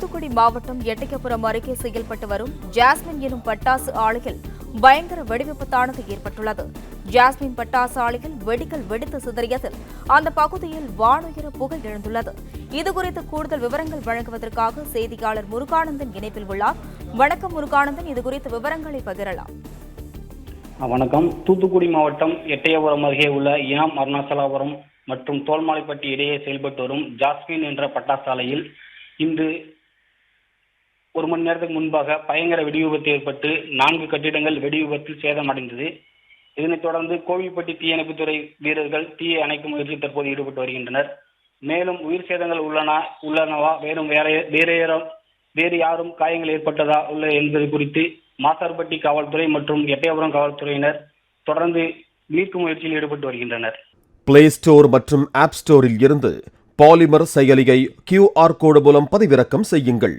தூத்துக்குடி மாவட்டம் எட்டயபுரம் அருகே செயல்பட்டு வரும் ஜாஸ்மின் எனும் பட்டாசு ஆலையில் பயங்கர வெடிவிபத்தானது ஏற்பட்டுள்ளது. ஜாஸ்மின் பட்டாசு ஆலையில் வெடிகள் வெடித்து சிதறியதில் அந்த பகுதியில் வானுயர புகை எழுந்துள்ளது. இதுகுறித்து கூடுதல் விவரங்கள் வழங்குவதற்காக செய்தியாளர் முருகானந்தன் இணைப்பில் உள்ளார். வணக்கம் முருகானந்தன் இதுகுறித்த விவரங்களை பகிரலாம். வணக்கம். தூத்துக்குடி மாவட்டம் எட்டயபுரம் அருகே உள்ள இனாம் அருணாச்சலாபுரம் மற்றும் தோல்மாலைப்பட்டி இடையே செயல்பட்டு வரும் ஜாஸ்மின் என்ற பட்டாசாலையில் இன்று ஒரு மணி நேரத்துக்கு முன்பாக பயங்கர வெடி விபத்து ஏற்பட்டு நான்கு கட்டிடங்கள் வெடி விபத்தில் சேதமடைந்தது. இதனைத் தொடர்ந்து கோவில்பட்டி தீயணைப்புத்துறை வீரர்கள் தீயை அணைக்கும் முயற்சியில் தற்போது ஈடுபட்டு வருகின்றனர். மேலும் உயிர் சேதங்கள் உள்ளன உள்ளனவா வேறும் வேற வேறு யாரும் வேறு யாரும் காயங்கள் ஏற்பட்டதா உள்ள என்பது குறித்து மாசார்பட்டி காவல்துறை மற்றும் எட்டயபுரம் காவல்துறையினர் தொடர்ந்து மீட்கும் முயற்சியில் ஈடுபட்டு வருகின்றனர். பிளே ஸ்டோர் மற்றும் ஆப் ஸ்டோரில் இருந்து பாலிமர் செயலியை கியூஆர் கோடு மூலம் பதிவிறக்கம் செய்யுங்கள்.